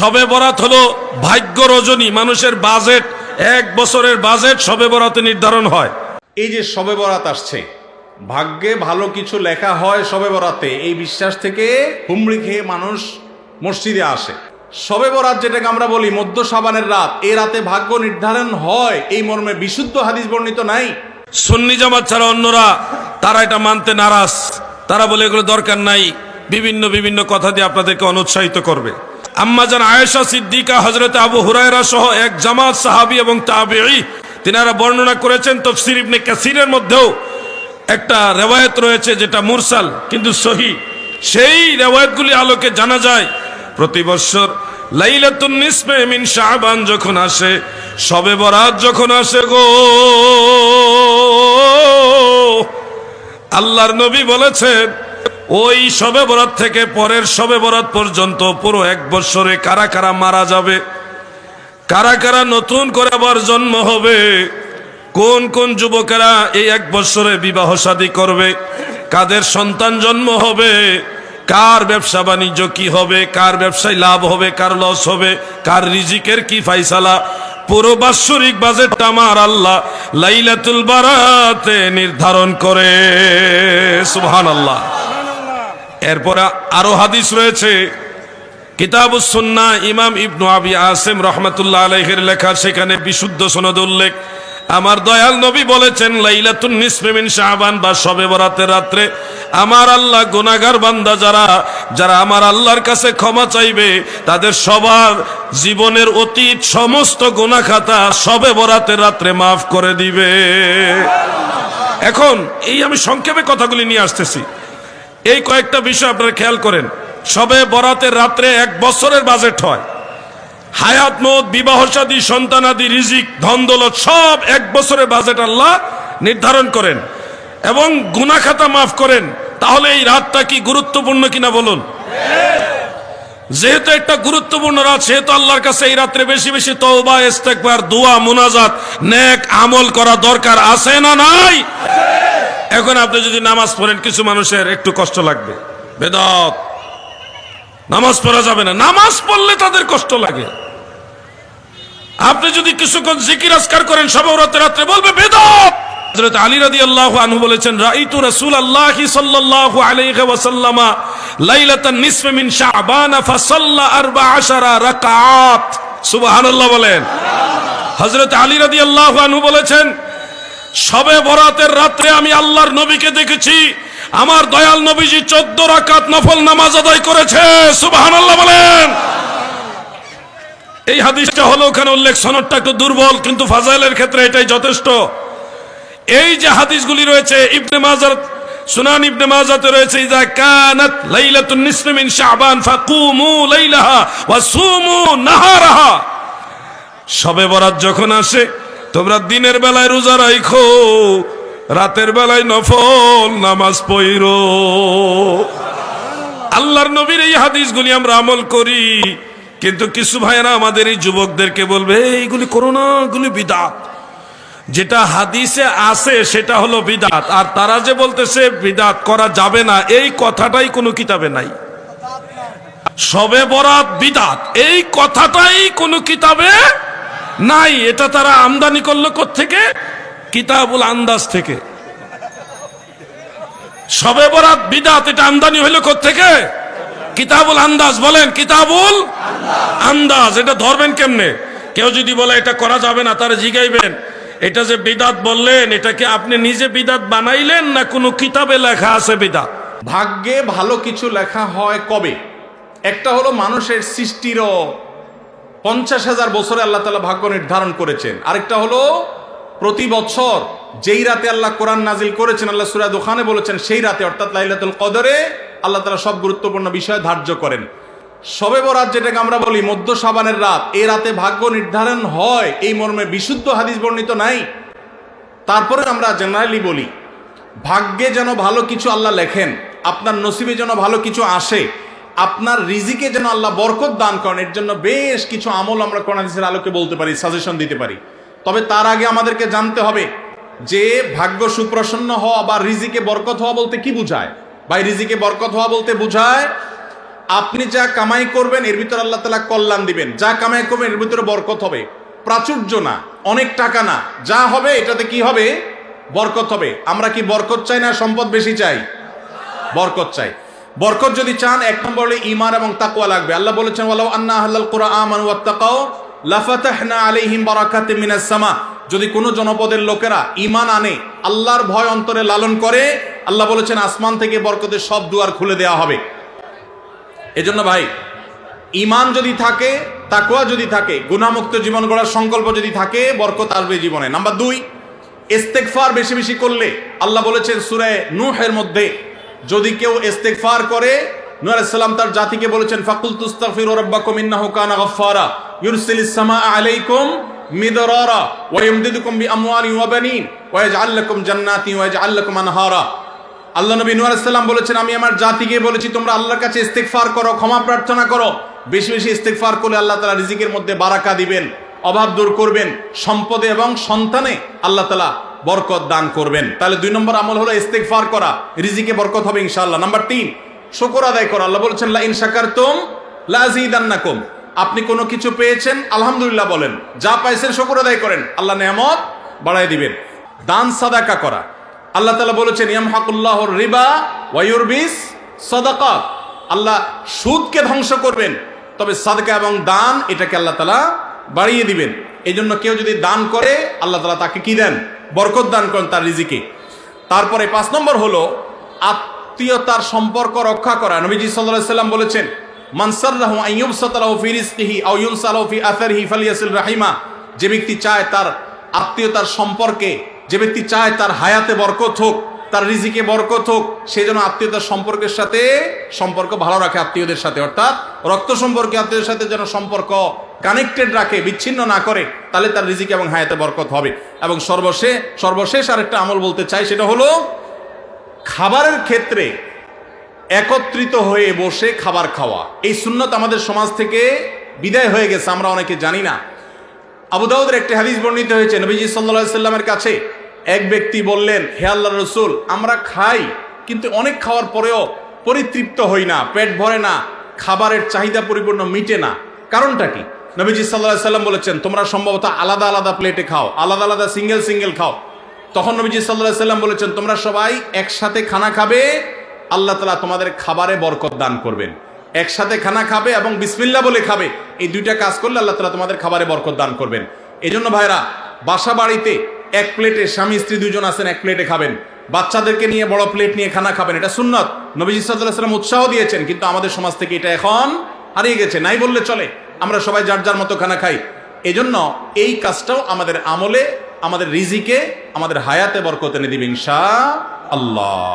সবে বরাত হলো ভাগ্য রজনী মানুষের বাজেট এক বছরের বাজেট সবে বরাতে নির্ধারণ হয়। এই যে সবে বরাত আসছে ভাগ্যে ভালো কিছু লেখা হয় সবে বরাতে এই বিশ্বাস থেকে হুমড়ি খেয়ে মানুষ মসজিদে আসে। সবে বরাত যেটাকে আমরা বলি মধ্য সাবানের রাত এই রাতে ভাগ্য নির্ধারণ হয় এই মর্মে বিশুদ্ধ হাদিস বর্ণিত নাই। সুন্নি জামাত ছাড়া অন্যরা তারা এটা মানতে নারাজ। তারা বলে এগুলো দরকার নাই বিভিন্ন বিভিন্ন কথা দিয়ে আপনাদেরকে অনুৎসাহিত করবে। আম্মাজান আয়েশা সিদ্দিকা হজরত আবু হুরায়রা সহ এক জামাত সাহাবি এবং তাবেঈ, তিনারা বর্ণনা করেছেন তফসির ইবনে কাসিরের মধ্যেও একটা রেওয়ায়ত রয়েছে যেটা মুরসাল কিন্তু সহি সেই রেওয়ায়তগুলি আলোকে জানা যায়, প্রতি বছর লাইলাতুন নিসফে মিন শাবান যখন আসে, সবে বরাত যখন আসে গো। আল্লাহর নবী বলেছেন ওই সবে বরাত থেকে পরের সবে বরাত পর্যন্ত পুরো এক বছরে কারা কারা মারা যাবে? কারা কারা নতুন করে আবার জন্ম হবে? কোন কোন যুবকেরা এই এক বছরে বিবাহ শাদী করবে? কাদের সন্তান জন্ম হবে? কার ব্যবসা বাণিজ্য কি হবে? কার ব্যবসায় লাভ হবে? কার লস হবে? কার রিজিকের কি ফাইসালা? পুরো বাৎসরিক বাজেটটা আমার আল্লাহ লাইলাতুল বারাতে নির্ধারণ করে। সুবহান আল্লাহ এরপরে আরও হাদিস রয়েছে। কিতাব সুন্না ইমাম ইবনু আবি আসিম রহমতুল্লাহ আলহের লেখা, সেখানে বিশুদ্ধ সনদ উল্লেখ। আমার দয়াল নবী বলেছেন, লাইলাতুন নিসফে মিন শাবান, বা শবে বরাতের রাত্রে আমার আল্লাহ গুনাহগার বান্দা যারা যারা আমার আল্লাহর কাছে ক্ষমা চাইবে, তাদের সবার জীবনের অতীত সমস্ত গুনাহ খাতা শবে বরাতের রাত্রে মাফ করে দিবে। এখন এই আমি সংক্ষেপে কথাগুলি নিয়ে আসতেছি। এই কয়েকটা বিষয় আপনারা খেয়াল করেন। সবে বরাতের রাত্রে এক বছরের বাজেট হয়। হায়াত, মত, বিবাহ সাদী সন্তানাদি রিজিক দৌলত সব এক বছরের বাজেট আল্লাহ নির্ধারণ করেন এবং গুনা খাতা মাফ করেন। তাহলে এই রাতটা কি গুরুত্বপূর্ণ কিনা বলুন? যেহেতু একটা গুরুত্বপূর্ণ রাত, সেহেতু আল্লাহর কাছে এই রাত্রে বেশি বেশি তওবা ইস্তেকবার দোয়া, মুনাজাত, নেক আমল করা দরকার আছে না নাই? এখন আপনি যদি নামাজ পড়েন, কিছু মানুষের একটু কষ্ট লাগবে। বেদত। নামাজ পড়া যাবে না। নামাজ পড়লে তাদের কষ্ট লাগে। আপনি যদি কিছুক্ষণ জিকির আজকার করেন সবরাতে রাত্রে বলবে, বেদত! হযরত আলী রাদিয়াল্লাহু আনহু বলেছেন মিন শাবান ফাসাল্লা 14 রাকাত সুবহানাল্লাহ বলেন। বলেছেন সবে বরাতের রাত্রে আমি আল্লাহর নবীকে দেখেছি। আমার দয়াল নবীজি চোদ্দ রাকাত নফল নামাজ আদায় করেছে। সুবহানাল্লাহ বলেন। এই হাদিসটা হলো ওখানে উল্লেখ, সনদটা একটু দুর্বল, কিন্তু ফাজাইলের ক্ষেত্রে এটাই যথেষ্ট। এই যে হাদিসগুলি রয়েছে, ইবনে মাজার, সুনান ইবনে মাজাতে রয়েছে ইজা কানাত লাইলাতুন নিসফি মিন শাবান ফাকুমু লাইলাহা ওয়া সুমু নাহারাহা। সবে বরাত যখন আসে তোমরা দিনের বেলায় রোজা রাখো রাতের বেলায় নফল নামাজ পইরো আল্লাহর নবীর এই হাদিসগুলি আমরা আমল করি, কিন্তু কিছু ভাইয়েরা আমাদের এই যুবকদেরকে বলবে, এইগুলি করো না, এগুলি বিদাত। যেটা হাদিসে আছে, সেটা হলো বিদাত। আর তারা যে বলতেছে, বিদাত করা যাবে না, এই কথাটাই কোনো কিতাবে নাই। সবে বরাত বিদাত। এই কথাটাই কোনো কিতাবে নাই, এটা তারা আমদানি করল থেকে কিতাবুল আন্দাজ থেকে। সবে বরাত বিদাত, এটা আমদানি হইল থেকে কিতাবুল আন্দাজ, বলেন, কিতাবুল আন্দাজ, এটা ধরবেন কেমনে? কেউ যদি বলে, এটা করা যাবে না তারা জিগাইবেন। এটা যে বিদাত বললেন এটাকে আপনি নিজে বিদাত বানাইলেন না কোনো কিতাবে লেখা আছে বিদাত? ভাগ্যে ভালো কিছু লেখা হয় কবে? একটা হলো মানুষের সৃষ্টিরও পঞ্চাশ হাজার বছরে আল্লাহ তালা ভাগ্য নির্ধারণ করেছেন। আরেকটা হলো, প্রতি বছর যেই রাতে আল্লাহ কোরআন নাজিল করেছেন, আল্লাহ সুরা দোকানে বলেছেন, সেই রাতে, অর্থাৎ লাইলাতুল কদরে, আল্লাহ তালা সব গুরুত্বপূর্ণ বিষয় ধার্য করেন। সবে বরাত যেটাকে আমরা বলি মধ্য সাবানের রাত এই রাতে ভাগ্য নির্ধারণ হয়, এই মর্মে বিশুদ্ধ হাদিস বর্ণিত নাই। তারপরে আমরা জেনারেলি বলি, ভাগ্যে যেন ভালো কিছু আল্লাহ লেখেন, আপনার নসিবে যেন ভালো কিছু আসে আপনার রিজিকে যেন আল্লাহ বরকত দান করেন, এর জন্য বেশ কিছু আমল আমরা কোরআন হাদিসের আলোকে বলতে পারি সাজেশন দিতে পারি। তবে তার আগে আমাদেরকে জানতে হবে যে ভাগ্য সুপ্রসন্ন হওয়া বা রিজিকে বরকত হওয়া বলতে কি বুঝায়? ভাই, রিজিকে বরকত হওয়া বলতে বুঝায়, আপনি যা কামাই করবেন, এর ভিতরে আল্লাহ তালা কল্যাণ দিবেন। যা কামাই করবেন, এর ভিতরে বরকত হবে। প্রাচুর্য না, অনেক টাকা না। যা হবে, এটাতে কি হবে? বরকত হবে। আমরা কি বরকত চাই না সম্পদ বেশি চাই? বরকত চাই। বরকত যদি চান, এক নম্বর হলে ইমান এবং তাকুয়া লাগবে। আল্লাহ বলেছেন, ওয়ালাউ আন্না আহলাল কুরআন ওয়াত্তাকাও লাফাতাহনা আলাইহিম বারাকাতিম মিনাস সামা। যদি কোনো জনপদের লোকেরা ইমান আনে, আল্লাহর ভয় অন্তরে লালন করে, আল্লাহ বলেছেন, আসমান থেকে বরকতের সব দুয়ার খুলে দেওয়া হবে। এজন্য ভাই ইমান যদি থাকে, তাকওয়া যদি থাকে গুণামুক্ত জীবন গড়ার সংকল্প যদি থাকে, বরকত আসবে জীবনে। নাম্বার দুই ইস্তেকফার বেশি বেশি করলে, আল্লাহ বলেছেন সুরায় নূহের মধ্যে যদি কেউ ইস্তেকফার করে নূহ তার জাতিকে বলেছেন ফাকুল তুস্তাগফিরু রাব্বাকুম ইন্নাহু কানা গাফফারা, ইউরসিলিস সামাআ আলাইকুম মিদরারা, ওয়া ইমদিদুকুম বিআমওয়ালিন ওয়া বানিন, ওয়া ইয়াজআল লাকুম জান্নাতিন ওয়া ইয়াজআল লাকুম আনহারা। আল্লাহ নবী আলাইহিস বলেছেন, আমি আমার জাতিকে বলেছি, তোমরা আল্লাহর কাছে ইস্তেগফার করো, ক্ষমা প্রার্থনা করো। বেশি বেশি ইস্তেগফার করলে আল্লাহ তাআলা রিজিকের মধ্যে বারাকা দিবেন, অভাব দূর করবেন। সম্পদে এবং সন্তানে আল্লাহ তাআলা বরকত দান করবেন। তাহলে দুই নম্বর আমল হলো ইস্তেগফার করা। রিজিকে বরকত হবে ইনশাআল্লাহ। নাম্বার তিন, শুকর আদায় করা। আল্লাহ বলেছেন লা ইন শাকারতুম লা আযীদান্নাকুম আপনি কোনো কিছু পেয়েছেন? আলহামদুলিল্লাহ বলেন। যা পাইছেন শুকর আদায় করেন। আল্লাহ নেয়ামত বাড়ায় দিবেন। দান সাদাকা করা। আল্লাহ তালা বলেছেন ইয়াম ইয়ামহাকুল্লাহ রিবা ওয়ায়ুরবিস সদাকাত। আল্লাহ সুদকে ধ্বংস করবেন। তবে সাদকা এবং দান এটাকে আল্লাহ তালা বাড়িয়ে দিবেন। এই জন্য কেউ যদি দান করে, আল্লাহ তালা তাকে কি দেন? বরকত দান করেন তার রিজিকে। তারপরে পাঁচ নম্বর হলো, আত্মীয়তার সম্পর্ক রক্ষা করা। নবীজি সাল্লাল্লাহু সাল্লাম বলেছেন মানসাল্লাহু আইয়ুব সাতালাহু ফি রিজকিহি আও ইউনসালাহু ফি আথারিহি ফালিয়াসিল রাহিমা। যে ব্যক্তি চায় তার আত্মীয়তার সম্পর্কে, যে ব্যক্তি চায় তার হায়াতে বরকত হোক, তার রিজিকে বরকত হোক, সে যেন আত্মীয়তার সম্পর্কের সাথে সম্পর্ক ভালো রাখে, আত্মীয়দের সাথে। অর্থাৎ রক্ত সম্পর্কে আত্মীয়দের সাথে যেন সম্পর্ক কানেক্টেড রাখে, বিচ্ছিন্ন না করে, তাহলে তার রিজিক এবং হায়াতে বরকত হবে। এবং সর্বশেষ সর্বশেষ আরেকটা আমল বলতে চাই, সেটা হলো খাবারের ক্ষেত্রে একত্রিত হয়ে বসে খাবার খাওয়া। এই সুন্নত আমাদের সমাজ থেকে বিদায় হয়ে গেছে, আমরা অনেকে জানি না। আবু দাউদের একটি হাদিস বর্ণিত হয়েছে, নবীজি সাল্লা সাল্লামের কাছে এক ব্যক্তি বললেন, হে আল্লাহ রসুল, আমরা খাই, কিন্তু অনেক খাওয়ার পরেও পরিতৃপ্ত হই না, পেট ভরে না, খাবারের চাহিদা পরিপূর্ণ মিটে না। কারণটা কি? নবীজি সাল্লাহ সাল্লাম বলেছেন, তোমরা সম্ভবত আলাদা আলাদা প্লেটে খাও, আলাদা আলাদা সিঙ্গেল সিঙ্গেল খাও। তখন নবীজি সাল্লাহ সাল্লাম বলেছেন, তোমরা সবাই একসাথে খানা খাবে, আল্লাহ তালা তোমাদের খাবারে বরকত দান করবেন। একসাথে খানা খাবে এবং বিসমিল্লা বলে খাবে। এই দুইটা কাজ করলে আল্লাহ তালা তোমাদের খাবারে বরকত দান করবেন। এই জন্য ভাইরা বাসা বাড়িতে এক প্লেটে স্বামী, স্ত্রী দুজন আছেন, এক প্লেটে খাবেন। বাচ্চাদেরকে নিয়ে বড় প্লেট নিয়ে খানা খাবেন, এটা সুন্নত। নবীজি সাল্লাহ সাল্লাম উৎসাহ দিয়েছেন, কিন্তু আমাদের সমাজ থেকে এটা এখন হারিয়ে গেছে, নাই বললে চলে। আমরা সবাই যার যার মতো খানা খাই। এজন্য এই কাজটাও আমাদের আমলে, আমাদের রিজিকে, আমাদের হায়াতে বরকতে দিবেন দিবে ইনশা আল্লাহ।